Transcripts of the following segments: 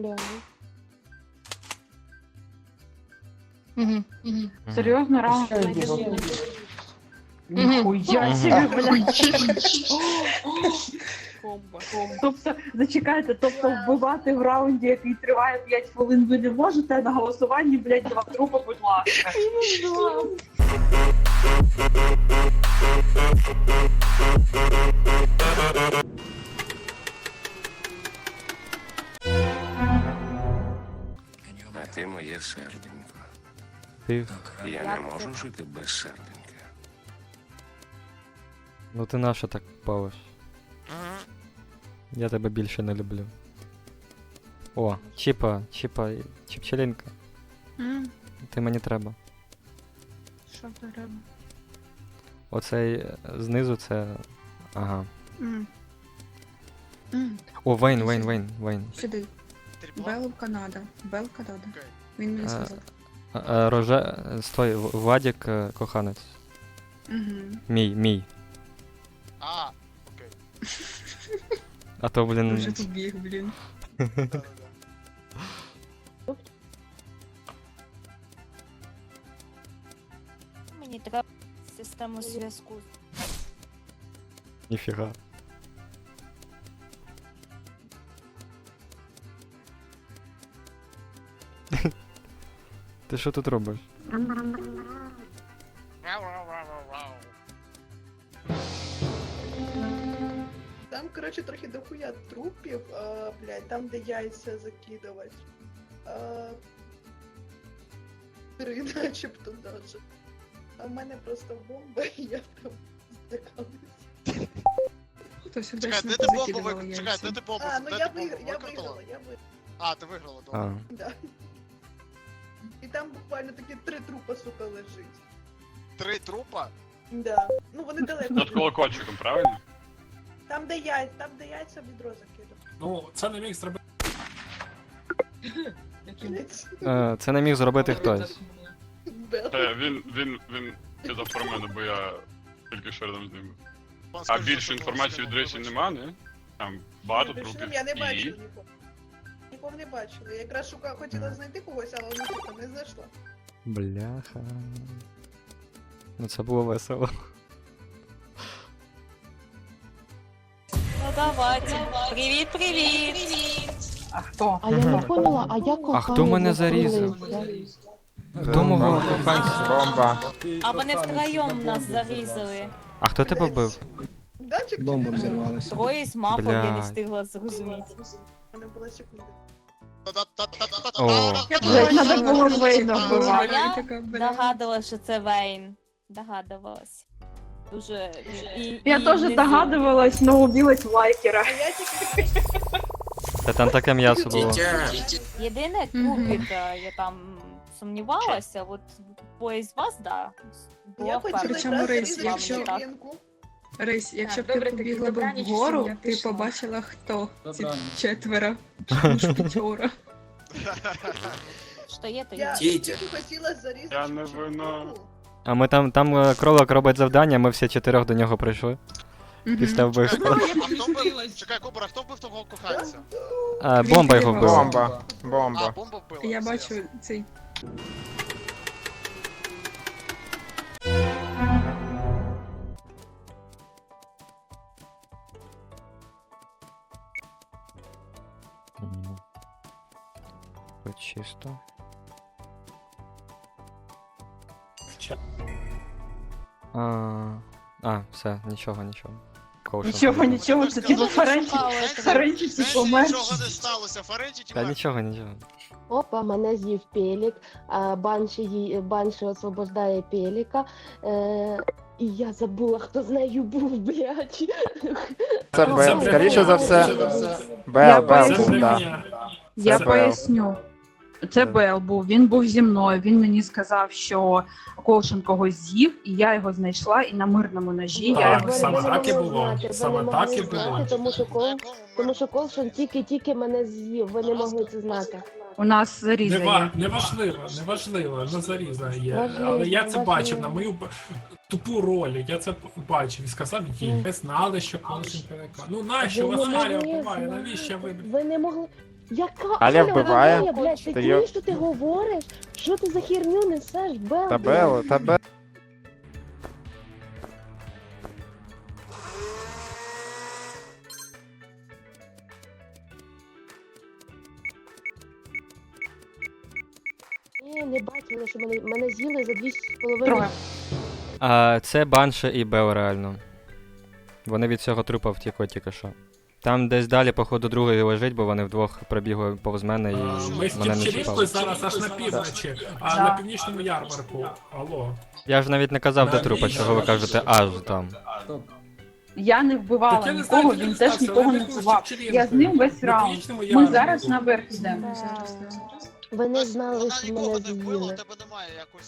Да. Угу, угу. Серйозно, раунд я його? Ніхуя Мгм. себе, блядь. Тобто, зачекайте, тобто вбивати в раунді, який триває 5 хвилин, ви не можете на голосуванні, блядь, два трупа, будь ласка. Ти моє серденько. Ти. Я не можу жити без серденька. Ну ти нащо так палиш? Я тебе більше не люблю. О, чіпа, чіпа, чіпчелінка. Ти мені треба. Що треба? Оцей е, знизу це. Ага. М. М. О, Вейн, Вейн, Вейн, Вейн. Сюди. Бел Канада. Бел Канада. Він мені Е, сказав. А, а, Роже. Стой, В- Вадік е, коханець. Угу. Мій, мій. А, А то, блін. Вже побіг, блін. Мені треба систему зв'язку. Ніфіга. Ти що тут робиш? Там, коротше, трохи дохуя трупів, а, блядь, там, де яйця закидувати. А, три начебто даже. А в мене просто бомба, і я там здикалась. Хтось чекай, удачно де ти бомбу позакидував. Чекай, де ти бомбу? А, ну я, ти я викрутила? виграла, я виграла, А, ти виграла, добре. А. да. Там буквально такі три трупа, сука, лежить. Три трупа? Да. Ну вони далеко. Над колокольчиком, правильно? Там, де яйця, там, де яйця відро закидав. Ну, це не міг зробити. Е, Це не міг зробити хтось. Бел. Е, він, він, він казав про мене, бо я тільки що рядом з ним. А більше інформації, до речі, нема, не? Там багато Більше трупів. Я не І нікого. Нікого не бачила. Я якраз шукала, хотіла знайти когось, але типу, не знайшла. Бляха. Ну це було весело. Ну давайте. Привіт, привіт. А хто? А я не поняла, а як А хто мене зарізав? Хто мого коханця? Бомба. А вони втроєм нас зарізали. А хто тебе вбив? Датчик Бомба чи- взорвалася. Троє з мапом я не Блядь. встигла зрозуміти. Мене була секунда. О. Блядь, було вбивати. я Така, блін. догадувалася, що це Вейн. Догадувалась. Дуже. І, Я і теж внизу. догадувалась, но убилась лайкера. А я тільки Та там таке м'ясо було. Єдине Мгм. е, я там сумнівалася, от двоє з вас, да. я хотіла впевнена, якраз якщо-. Рись, якщо б добре, ти тоді побігла б добраніч, вгору, я ти побачила хто. Ці Добраніч. четверо. Мушкетера. Що є, то є. Я тільки хотіла зарізати. Я не чувака. вина. А ми там, там е, кролик робить завдання, ми всі чотирьох до нього прийшли. Після Чекай, вбивства. а хто вбив? Чекай, Кубра, хто вбив того коханця? А, бомба його вбила. Бомба. А, Бомба. бомба вбила. Я все бачу цей. Чисто. А, а, все, нічого, нічого. Коушен Нічого, побіг. нічого, це типу Ференчі. Ференчі Це типу нічого не сталося, Фаренчі Та нічого, нічого. Опа, мене з'їв пелік, а банші, їй- банші освобождає пеліка. Е, і я забула, хто з нею був, блядь. Це Бел. Бел. Скоріше за все. Я Бел, Бел, поясню. да. Я Це поясню. Це Бел був, він був зі мною. Він мені сказав, що Ковшин когось з'їв, і я його знайшла, і на мирному ножі я Так, його саме не так і було. знати, Саме так і було. знати, Тому що, Кол... тому що Колшин тільки-тільки мене з'їв, ви не могли це знати. у нас зарізає. Нева- Неважливо, неважливо, ну заріза є. Важливо, Але я це важливо. бачив на мою б- тупу роль, я це бачив і сказав їй. Ми знали, що Колшин перекладає. Ну нащо Ви вас не Харя могли вбиває? знати. Навіщо ви? Ви не могли. Яка Аля вбиває? Оля, блядь, ти Ти чуєш, що ти говориш? Що ти за херню несеш, Бел? Та? Бело, та Бело. Ні, не бачила, що мене, мене з'їли за дві з половиною. Троє. А, це Банша і Бел реально. Вони від цього трупа втікли тільки що. Там десь далі, походу, другий лежить, бо вони вдвох пробігли повз мене і Ми з мене не чіпали. зараз аж на півночі, а Да. на північному ярмарку. Алло. Я ж навіть не казав, де трупа, чого ви кажете аж там. Я не Так вбивала я не знаю, нікого, де він він теж стався, нікого не він був з вбивав. Я з ним весь На раунд. північному Ми ярмарку. зараз наверх йдемо. Зараз, зараз. Вони знали, що нікого мене з'їли.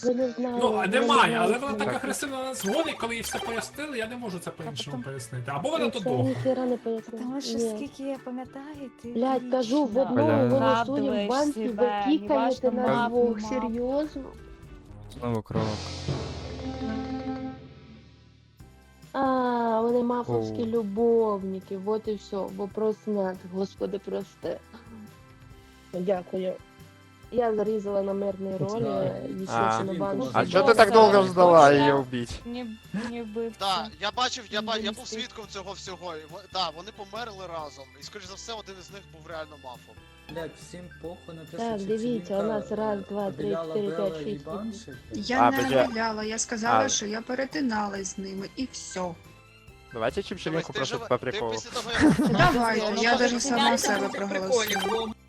Ви не знали. Ну, вони немає, але вона що так агресивно нас гонить, коли їй все пояснили, я не можу це по-іншому пояснити. Або вона то Це довго. ніхера не пояснила. Тому що Ні. скільки я пам'ятаю, ти Блядь, кажу, в одному Бля. голосує в банці, ви себе, кікаєте на мав, двох. не мав. Серйозно? Знову кров. А, вони мафовські Оу. любовники, вот і все. Вопрос снят, господи, прости. Дякую. Я зарізала на мирній ролі, А. естественно, банку. А чого ти так довго ждала її вбити? Не, не вбивця. Да, я бачив, я, ба- я був свідком цього всього. і во- Да, вони померли разом. І скоріш за все, один із них був реально мафом. Блять, всім похуй на те, Так, що дивіться, у нас раз, два, три, чотири, Белла п'ять, і шість. Я А, не подя- обіляла, я сказала, А. що я перетиналась з ними і все. Давайте Дивись, ти просто жива- по ти приколу. після того, як... Давайте, Ну, я ну, даже ну, сама ну, себе ну, проголосую.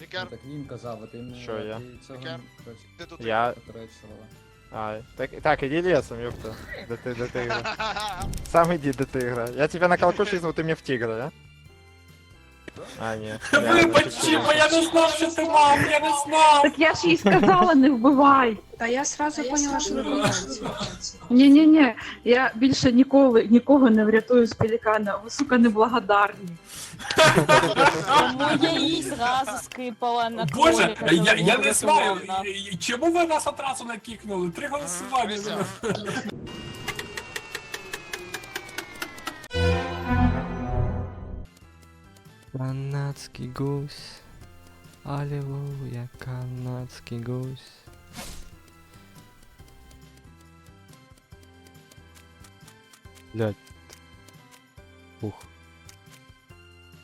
Вікер, Так він казав, а ти не Що я? ти цього Вікер? не проти- ти тут. Я... попереджувала. А, так, так, иди лесом, ёпта. Да ты, да ты игра. Сам иди до тигра. Я тебя на колокольчик чизнул, ты мне в тигра, да? А, ні. Вибач, Чіпа, я не знав, що ти мав, я не знав. Так я ж їй сказала, не вбивай. Та я сразу поняла, що ви вбиваєте. Ні, ні, ні. Я більше ніколи нікого не врятую з пелікана. Ви сука неблагодарні. Тому я їй зразу скипала на Боже, кролика, я, я не знаю, і- чому ви нас одразу накікнули? Три голосування. Дивися. Канадський гусь. Алілуя, канадський гусь. Блять. Ух.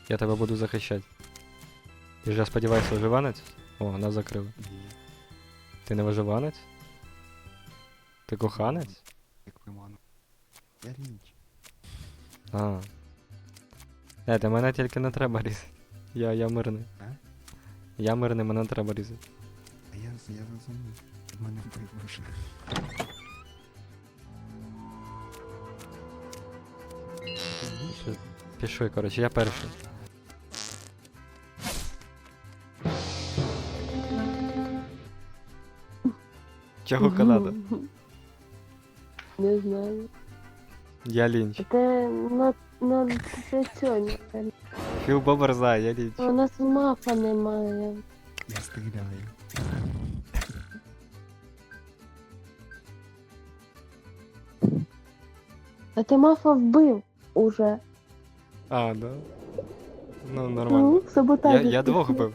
Я тебе буду захищати. Ти ж я сподіваюся, виживанець? О, нас закрили. Ти не виживанець? Ти коханець? Я річ. А. Е, ти мене тільки не треба різати. Я, я мирний. А? Я мирний, мене не треба різати. А я, я розумію. В мене вбив Пішли, Пішли, коротше, я перший. Чого Канада? Не знаю. Я лінч. Це, ну, ну, це сьогодні. Філ Бобер знає, я лінч. У нас мафа немає. Я стріляю. А ти мафа вбив уже. А, да? Ну, нормально. Ну, саботаж. Я, я двох бив.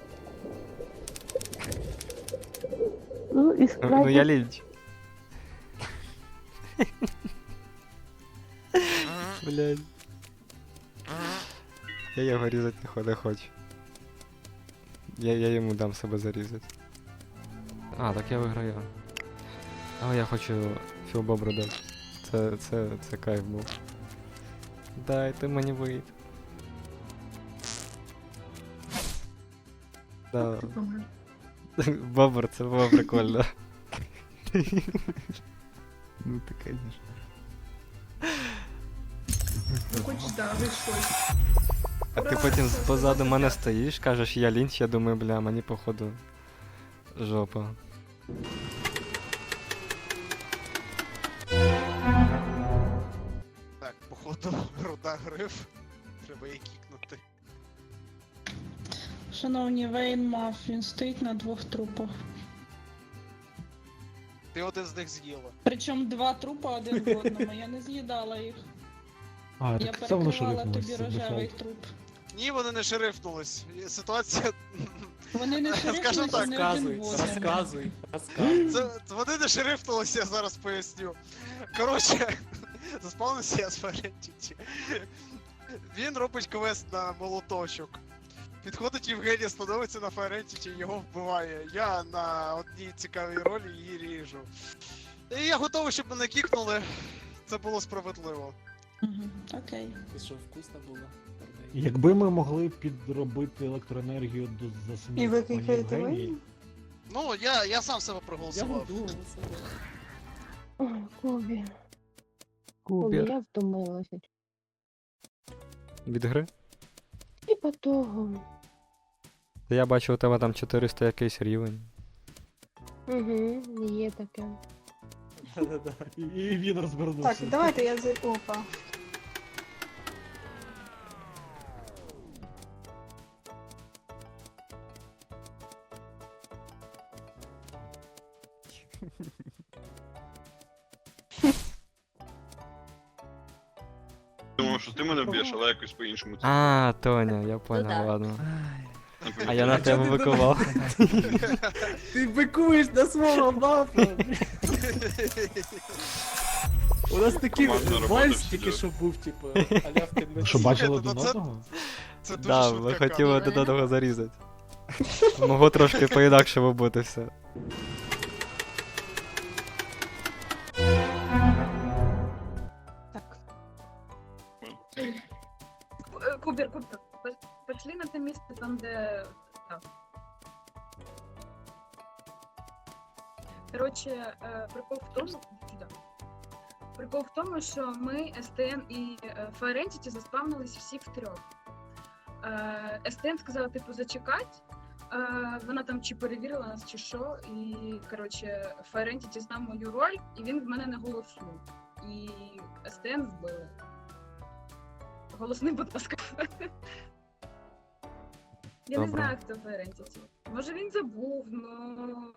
Ну, і Ну, справді. ну я лінч. Блядь. Я його різати не хо- не хочу. Я, я йому дам себе зарізати. А, так я виграю. Але я хочу філбобру дати. Це, це, це кайф був. Дайте мені вийти. Да. Бобр, це було прикольно. Ну ти, конечно. Ну, Хоч да, вийшло. А ти потім позаду мене стоїш, кажеш, я лінч, я думаю, бля, мені походу жопа. Так, походу, руда гриф. Треба її кікнути. Шановні, Вейн мав, він стоїть на двох трупах. Ти один з них з'їла. Причому два трупа один в одному, я не з'їдала їх. А, Я перекривала тобі рожевий труп. Ні, вони не шерифнулись. Ситуація. Вони не Скажем так, розказуй, розказуй. Це, це вони не шерифнулися, я зараз поясню. Коротше, заспавнився я з Ферентіті. Він робить квест на молоточок. Підходить Євгенія, становиться на Ферентіті, його вбиває. Я на одній цікавій ролі її ріжу. І я готовий, щоб мене кікнули. Це було справедливо. Окей. Це що, вкусно було? Якби ми могли підробити електроенергію до за І ви ви? Ну, я, я сам себе проголосував. буду. Ой, Кубі. Кубі, Кубер. я втомилася. Від гри? Типа того. Та Я бачу, у тебе там 400 якийсь рівень. Угу, є таке. і, і він розвернувся. Так, давайте я за опа. Ти мене б'єш, але якось по-іншому. це. А, Тоня, я понял, ладно. А я на тебе викував. Ти бикуєш на свого бафа. У нас такий Командна робота вальс всі тільки що був, типу, аля в темноті. Що бачили Слухайте, один ну це- одного? Це дуже Да, швидка ми хотіли камера. один одного зарізати. Могло трошки по-інакшому бути все. Кубер, Кубер, пошли на те місце там, де. Так. Коротше, е, прикол в тому. Прикол в тому, що ми, СТН і е, Фаерентіті заспавнились всі втрьох. Е, СТН сказала, типу, зачекать. Е, вона там чи перевірила нас, чи що, і коротше, Фаерентіті знав мою роль, і він в мене не голоснув. І СТН вбили. Голосний, будь ласка. Я не Добре. знаю, хто Ферентіті. Може він забув, ну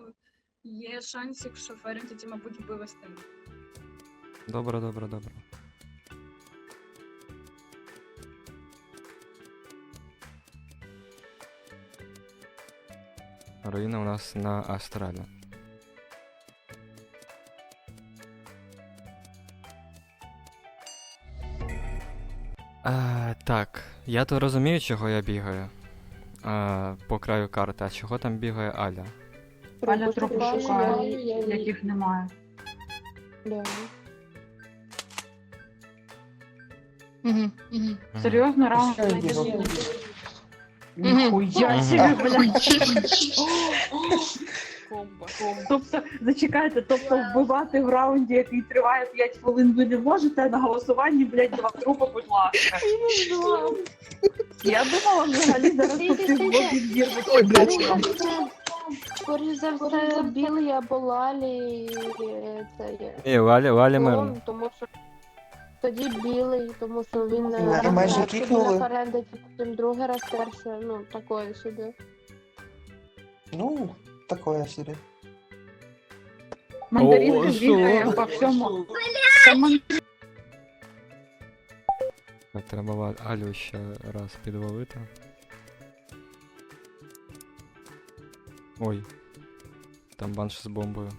є шансик, що Ферентіті, мабуть, вбив. Добре, добре, добре. Руїна у нас на Астралі. Так, я то розумію, чого я бігаю. А, по краю карти, а чого там бігає Аля? Аля трохи шукає, я- я- яких немає. Да. Угу, угу. Серйозно, раунд найбільше. Ніхуя себе, блядь. Тобто, зачекайте, тобто вбивати в раунді, який триває 5 хвилин, ви не можете на голосуванні, блядь, два трупа, будь ласка. Я думала, взагалі зараз тут. Ой, блядь. Скоріше за все, білий або лалі це є. Ні, Валі Клон, мирно. тому що тоді білий, тому що він е, Мене майже кікнули. Фаренда, потім другий раз перше, ну, такої собі. Ну, такое собі. Мандаринка О, що? бігає по всьому. Та ман- Так, Треба Ва- Алю ще раз підвалити. Ой. Там банш з бомбою.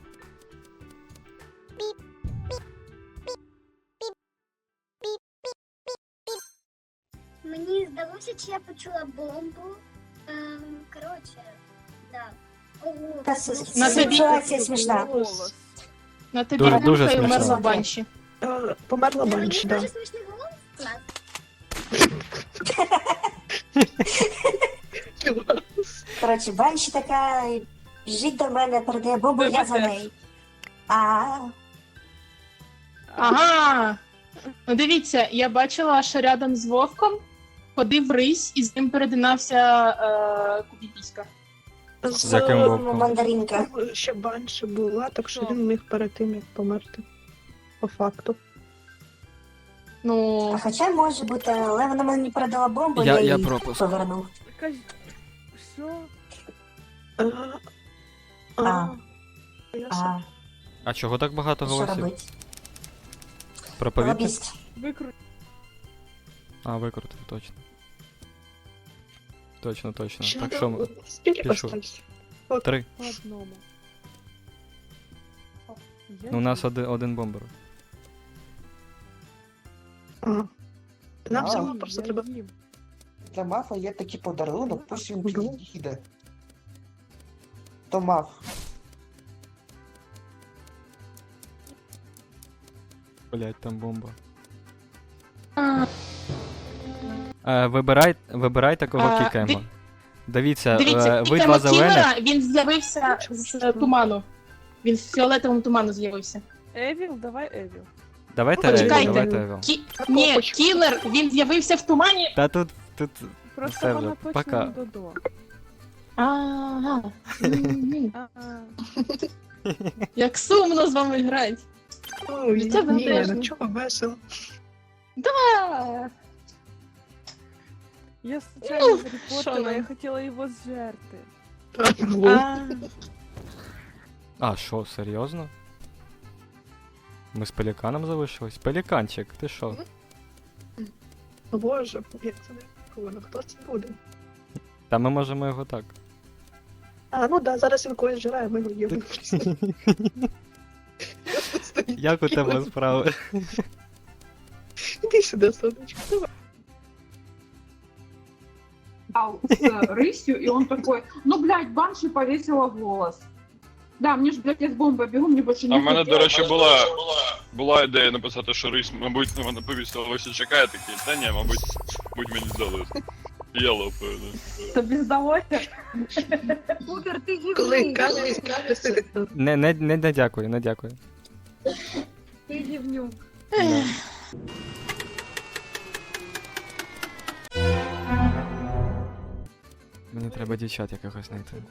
Мені здалося, чи я почула бомбу. Ем, коротше, да. Ого. На тобі ситуація смішна. На тобі Дуже- курка дуже і смішно. вмерла банші. Померла Мені банші, да. Коротше, банші така біжить до мене, передає бомбу, я за неї. А, Ага. Ну дивіться, я бачила, що рядом з Вовком ходив рись і з ним перетинався е, Кубіпіська. З яким вовком? мандаринка. Ще банші була, так що він міг перед тим, як померти. По факту. Ну, А хоча може бути, але вона мені передала бомбу, Я- я, я її пропуск. повернув. А, А. ясно. А, А чого так багато що голосів? робити? Проповідник? Лобіст. А, викрутив, точно. Точно, точно. Що Так там? що ми. Скільки пішов. остався? Три. По одному. Ну, у нас один, один бомбер. Ага. Нам А, всього просто я треба. їм. Для мафа є такий подарунок, пусть він підійде. То маф. Блять, там бомба. Е, вибирай, вибирайте, кого А, кікаємо. ди- Дивіться, Дивіться, е, ви два зелених. кілера, він з'явився з туману. Він в фіолетовому туману з'явився. Евіл, давай Евіл. Давайте Евіл, почекайте. давайте Евіл. Кі... Ні, кілер, він з'явився в тумані. Та тут, тут Просто все вона точно пока. не Додо. Ага. Мгм. Як сумно з вами грати. Ой, ні, ну чого весело. Да. Я случайно Ну, Гаррі Поттера, я нам? хотіла його зжерти. А, А, що, серйозно? Ми з пеліканом залишились? Пеліканчик, ти що? Боже, як це не прикольно. Хто це буде? Та ми можемо його так. А, ну да, зараз він когось жирає, ми його їмо. Як у тебе справи? Іди сюди, сонечко. давай. С рысью, и он такой, ну, блядь, банши повесила голос. Да, мне ж, блядь, я с бомбой бегу, мне больше А в мене, нехуй до речі, делать. була, була ідея написати, що рись, мабуть, на мене повісила ось чекає такий. Та ні, мабуть, будь мені здалося. Я лопаю, да. Тобі здалося? Кубер, ти Коли гівний. камінь скаже, Не, не, не, не дякую, не дякую. Ти гівнюк. Да. Мені треба дівчат якихось знайти.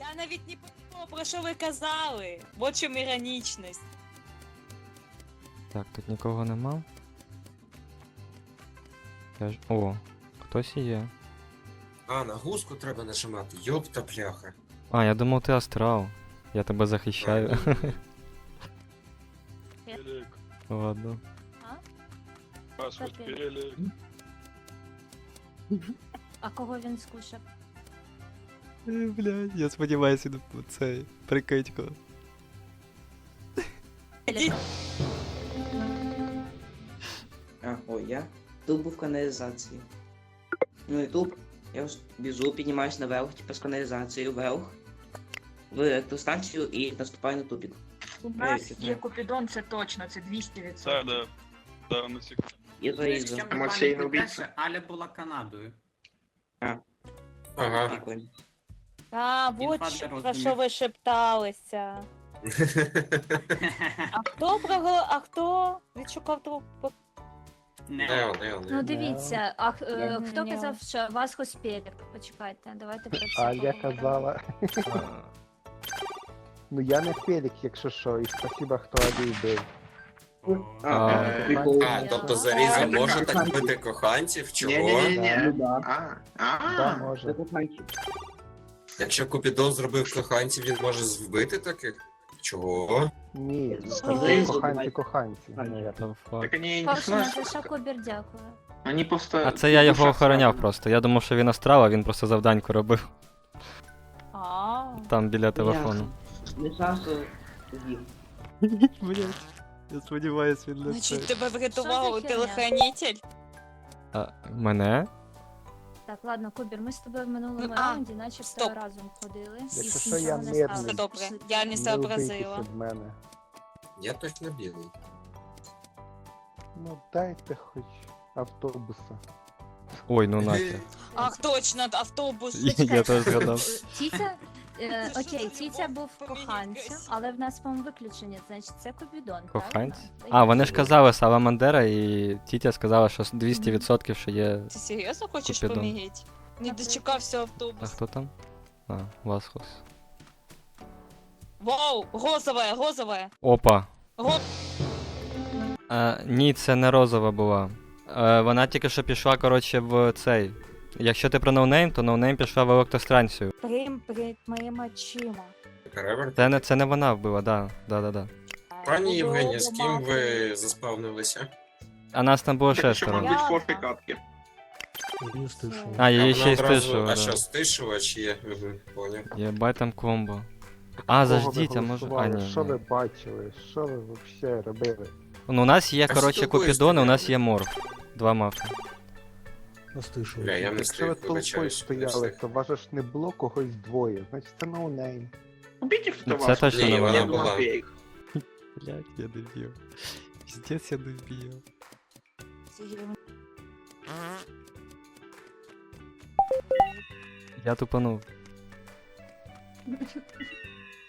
Я навіть не подумала, про що ви казали. В чому іронічність. Так, тут нікого нема. Я ж... О, хтось є. А, на гуску треба нажимати. Йопта пляха. А, я думав, ти астрал. Я тебе захищаю. Пелік, Ладно. паспорт, Окей. А кого він скушав? Блядь, я сподіваюся, цей прикидько. А, ой, я тут був в каналізації. Ну і тут я ж біжу, піднімаюсь наверх, типу з каналізацією вверх. В електростанцію і наступаю на тупік. У нас є Купідон, це точно, це 200%. Так, да. Да, на секунду. І заїзду. Аля була Канадою. А. Ага. Прикольно. А, Він от фактор що- про розумів. що ви шепталися. А хто прогла... А хто відшукав труп? Нео, нео, Ну дивіться, а х- е, Мгм, хто ні. казав, що вас хоспелік? Почекайте, давайте про це А я поговоримо. казала. Ну я не Фелік, якщо що, і спасіба, хто бив. А, А, тобто заріза може так бити коханців? Чого? Да, може. Якщо Купідон зробив коханців, він може вбити таких? Чого? Ні, Знизу це коханці, давай. коханці. наверно. За що Кубір дякую. Вони просто... А це я його охороняв просто. Я думав, що він астрал, а він просто завданьку робив. А, Там біля телефону. Не. Блять. Я сподіваюсь, він значить тебе Що врятував херня? телохранитель? А, мене? Так, ладно, Кубір, ми з тобою в минулому Ну, а, раунді начебто стоп. разом ходили. і Якщо що, нічого я не мирний. сталося. Добре, я не Не сообразила. від мене. Я точно білий. Ну дайте хоч автобуса. Ой, ну нахер. Ах, точно, автобус. Я теж згадав. Тітя, е, окей, Тітя був коханцем, але в нас, по-моєму, виключення, значить це Кубідон, Коханці? правильно? А, вони ж казали Саламандера і Тітя сказала, що 200% що є. Ти серйозно хочеш Купідон. Не дочекався А автобус. хто там? А, Васхос. Вау, розовая, розовая. Опа. А, ні, це не розова була. Е, вона тільки що пішла, коротше, в цей. Якщо ти про ноунейм, то ноунейм пішла в електростанцію. Прим перед моїми очима. Перевер. Це не, це не вона вбила, да. Да, да, да. Пані Євгенія, з ким ви заспавнилися? А нас там було шестеро. Я- А, я Вона ще й стишував, А да. що, стишувач є? Поняв. Єбать там комбо. А, Кого ви заждіть, а може. А, голосували? ні. Що ні. ви бачили? Що ви взагалі робили? Ну, у нас є, А коротше, спілкуюсь Купідон, і у нас є морф. Два Бля, я не Якщо ви встиг, толпою вибачаюсь. не стояли, встиг. то вас ж не було когось двоє, значить це ноунейм. Ну, Це точно Ні, не вона вона. була. Блять, я дебіл. Піздець я дебіл. Я тупанув.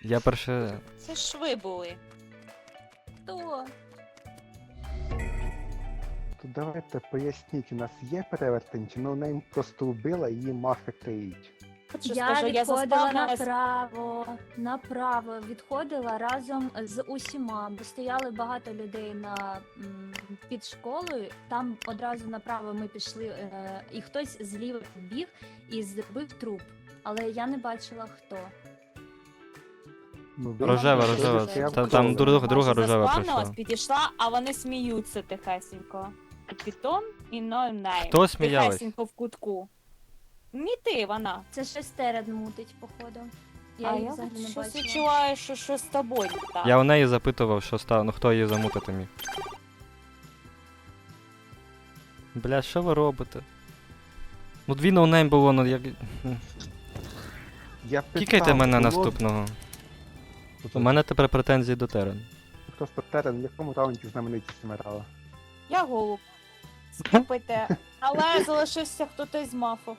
Я перше. Це ж ви були. Хто? То давайте поясніть, у нас є перевертень, чи ноунейм просто вбила і її мафи криють? Я скажу, я відходила заспавнилась- направо, направо, відходила разом з усіма, бо стояли багато людей на м, під школою. Там одразу направо ми пішли, е, і хтось зліва біг і зробив труп. Але я не бачила хто. Ну, ви Рожева, рожева. скажете, я Та- там друга, друга рожева заспавнилась, прийшла. підійшла, а вони сміються тихесенько. Питон і ноунейм. Хто сміялась? Тихесенько в кутку. Не ти, вона. Це шестеред мутить, походу. Я а їх я взагалі не щось бачила. відчуваю, що, що з тобою не так. Я у неї запитував, що став, ну хто її замутити міг. Бля, що ви робите? Ну дві ноунейм було, ну як. Я Кікайте мене було- наступного. У мене тепер претензії до Терен. Просто Терен, в якому раунді знаменитість вмирала? Я голуб. Скіпайте. Але залишився хтось із мафу.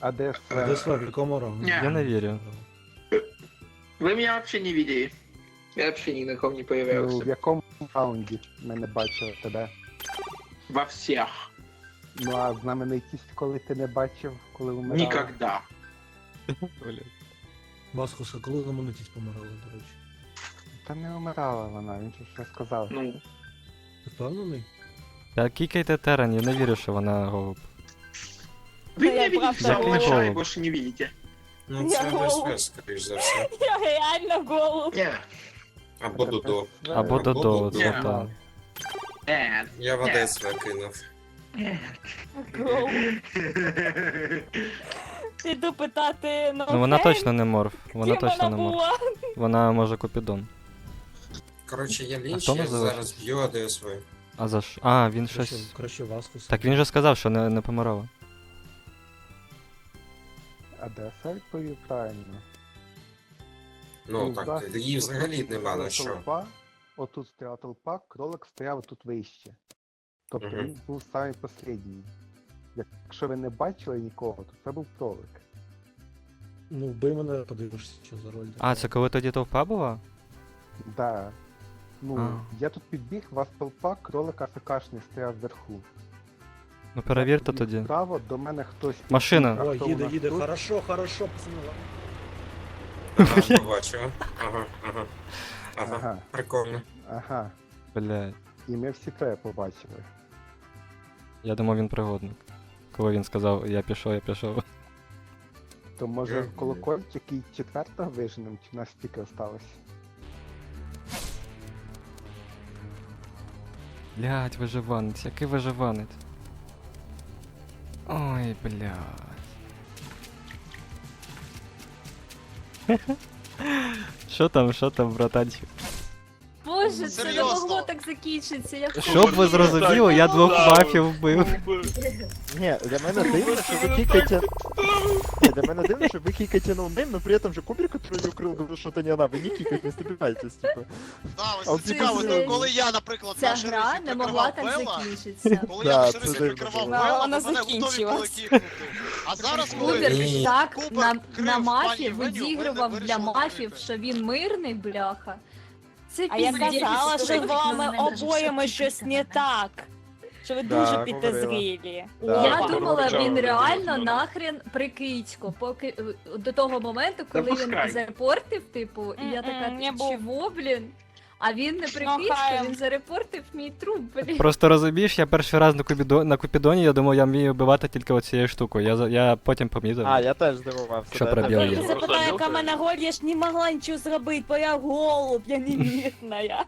А де ДСВ в якому раунді? Я не вірю. Вы меня вообще не видели. Я вообще ни на ком не Ну, появлялся. в якому раунді ми не бачили тебе? Во всех. Ну а знаменитість, коли ти не бачив, коли вмирала? Никогда. Баскуса, коли знаменитість помирала, до речі? Та не вмирала вона, він же ще сказав. Ну. Ти впевнений? Та кікайте Терен, я не вірю, що вона голуб. Вы меня видите с самого не начала и голуб. больше не видите. Ну, Я це голуб. ДСВ, скоріш за все. Я реально голуб. Або Дудо. Або Додо, Дудо. це так. Я в АДСВ кинув. Голуб. Іду питати Ну вона точно не морф. Вона точно не морф. була. Вона може Купідон. Коротше, я лінч, хто я зараз б'ю АДСВ. А за що? А, він Краще, щось. краще Васкуса. Так він же сказав, що не, не помирала. А де це відповів правильно? Ну, так, вас її взагалі стояла нема на що. Толпа, отут стояла толпа, кролик стояв тут вище. Тобто Мгм. він був самий послідній. Якщо ви не бачили нікого, то це був кролик. Ну, вбий мене, подивишся, що за роль. А, це коли тоді товпа була? Да. Ну, А. я тут підбіг, вас толпа, кролик АФКшний стояв вверху. Ну перевірте тоді. Право до мене хтось. підбіг, Машина. а О, хто у їде, нас їде, тут? хорошо, хорошо, пацани. Ага, побачив. Ага, ага. Ага, Ага. прикольно. Ага. Блядь. І ми всі троє побачили. Я думав він пригодник. Коли він сказав, я пішов, я пішов. То може Мгм. колокольчик і четвертого виженем, чи нас тільки осталось? Блядь, виживанець, який виживанець. Ой, блядь. Що там, що там, братанчик? Боже, це не могло так закінчитися. Я Щоб ви зрозуміли, я двох мафів вбив. Ні, для мене дивно, що ви кікаєте... Ні, для мене дивно, що ви кікаєте ноунейм, но при этом же Кубер, который укрыл, говорит, что это не она, вы не кикаете, не стебивайтесь, типа. Да, А ось от цікаво, цікаво, то коли я, наприклад, Ця на шерифі гра не могла так прикривав Белла, закінчитися. коли Да, я на це шерифі дивно прикривав було. Белла, Вона то мене готові були закінчилась. кікнути. А зараз, коли Кубер Ні. так Кубер на, крив на в мафі пані Веню, відігрував ви для вирішили мафів, закрити. що він мирний, бляха. Це А я піздець. казала, що з Слухай, вами мене дуже обоєми шокує. щось не так. Що ви Да, дуже говорила. підозрілі. Да. Я Опа. думала, він реально нахрен прикидько, поки е, до того моменту, коли він зарепортив, типу, і я така, не був. чого, блін? А він не прикидько, він зарепортив мій труп, блін. Просто розумієш, я перший раз на, Купідо... на Купідоні, я думав, я вмію вбивати тільки оцією штукою. Я, за- я потім помітив. А, я теж здивувався. Що да, пробіл я є? теж Ти яка мене голь, я ж не могла нічого зробити, бо я голуб, я не мірна.